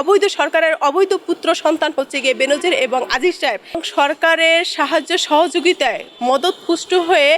অবৈধ সরকারের অবৈধ পুত্র সন্তান হচ্ছে গিয়ে বেনজির এবং আজিজ সাহেব। সরকারের সাহায্য সহযোগিতায় মদত পুষ্ট হয়ে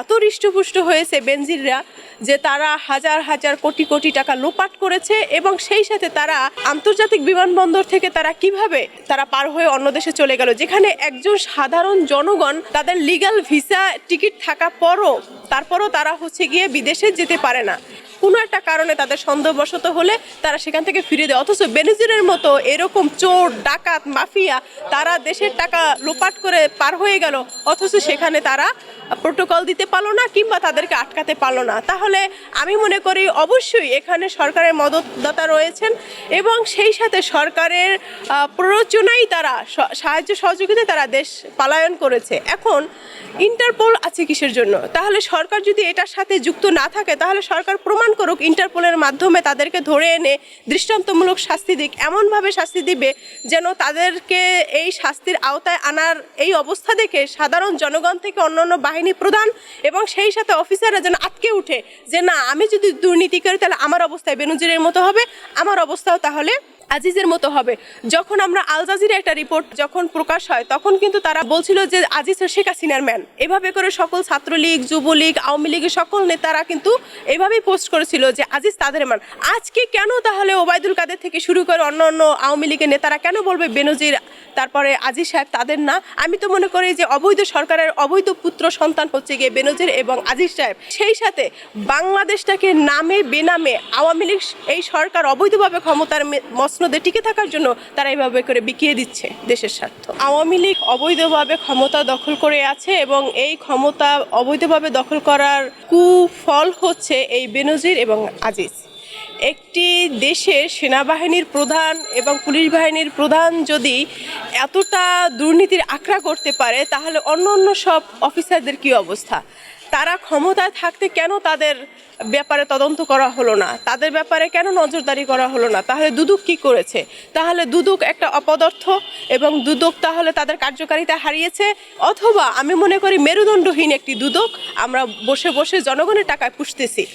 এত হৃষ্টপুষ্ট হয়েছে বেনজিররা যে তারা হাজার হাজার কোটি কোটি টাকা লোপাট করেছে এবং সেই সাথে তারা আন্তর্জাতিক বিমানবন্দর থেকে তারা কীভাবে তারা পার হয়ে অন্য দেশে চলে গেল? যেখানে একজন সাধারণ জনগণ তাদের লিগ্যাল ভিসা টিকিট থাকা পরও, তারপরও তারা হচ্ছে গিয়ে বিদেশে যেতে পারে না। কোনো একটা কারণে তাদের সন্দেহবশত হলে তারা সেখান থেকে ফিরে দেয়। অথচ বেনিজুরের মতো এরকম চোর, ডাকাত, মাফিয়া, তারা দেশের টাকা লোপাট করে পার হয়ে গেল। অথচ সেখানে তারা প্রোটোকল দিতে পারল না কিংবা তাদেরকে আটকাতে পারল না। তাহলে আমি মনে করি অবশ্যই এখানে সরকারের মদতদাতা রয়েছেন এবং সেই সাথে সরকারের প্ররোচনাই তারা সাহায্য সহযোগিতায় তারা দেশ পালায়ন করেছে। এখন ইন্টারপোল আছে কিসের জন্য? তাহলে সরকার যদি এটার সাথে যুক্ত না থাকে, তাহলে সরকার প্রমাণ করুক ইন্টারপোলের মাধ্যমে তাদেরকে ধরে এনে দৃষ্টান্তমূলক শাস্তি দিক, এমনভাবে শাস্তি দিবে যেন তাদেরকে এই শাস্তির আওতায় আনার এই অবস্থা দেখে সাধারণ জনগণ থেকে অন্যান্য বাহিনী প্রধান এবং সেই সাথে অফিসাররা যেন আটকে উঠে যে, না, আমি যদি দুর্নীতি করি, তাহলে আমার অবস্থায় বেনজিরের মতো হবে। আমার অবস্থাও তাহলে আজিজের মতো হবে। যখন আমরা আল জাজিরা একটা রিপোর্ট যখন প্রকাশ হয়, তখন কিন্তু তারা বলছিল যে আজিজ শেখ হাসিনার ম্যান এভাবে করে সকল ছাত্রলীগ, যুবলীগ, আওয়ামী লীগের সকল নেতারা কিন্তু এভাবেই পোস্ট করেছিল যে আজিজ তাদের ম্যান আজকে কেন তাহলে ওবায়দুল কাদের থেকে শুরু করে অন্য অন্য আওয়ামী লীগের নেতারা কেন বলবে বেনজির, তারপরে আজিজ সাহেব তাদের না? আমি তো মনে করি যে অবৈধ সরকারের অবৈধ পুত্র সন্তান হচ্ছে গিয়ে বেনজির এবং আজিজ সাহেব। সেই সাথে বাংলাদেশটাকে নামে, বেনামে আওয়ামী লীগ, এই সরকার অবৈধভাবে ক্ষমতার মে- মসনদে টিকে থাকার জন্য তারা এভাবে করে বিকিয়ে দিচ্ছে দেশের স্বার্থ। আওয়ামী লীগ অবৈধভাবে ক্ষমতা দখল করে আছে এবং এই ক্ষমতা অবৈধভাবে দখল করার কুফল হচ্ছে এই বেনজির এবং আজিজ। একটি দেশের সেনাবাহিনীর প্রধান এবং পুলিশ বাহিনীর প্রধান যদি এতটা দুর্নীতির আঁকড়া করতে পারে, তাহলে অন্য অন্য সব অফিসারদের কি অবস্থা? তারা ক্ষমতায় থাকতে কেন তাদের ব্যাপারে তদন্ত করা হলো না? তাদের ব্যাপারে কেন নজরদারি করা হলো না? তাহলে দুদক কি করেছে? তাহলে দুদক একটা অপদার্থ এবং দুদক তাহলে তাদের কার্যকারিতা হারিয়েছে? অথবা আমি মনে করি মেরুদণ্ডহীন একটি দুদক, আমরা বসে বসে জনগণের টাকায় পুষতেছি।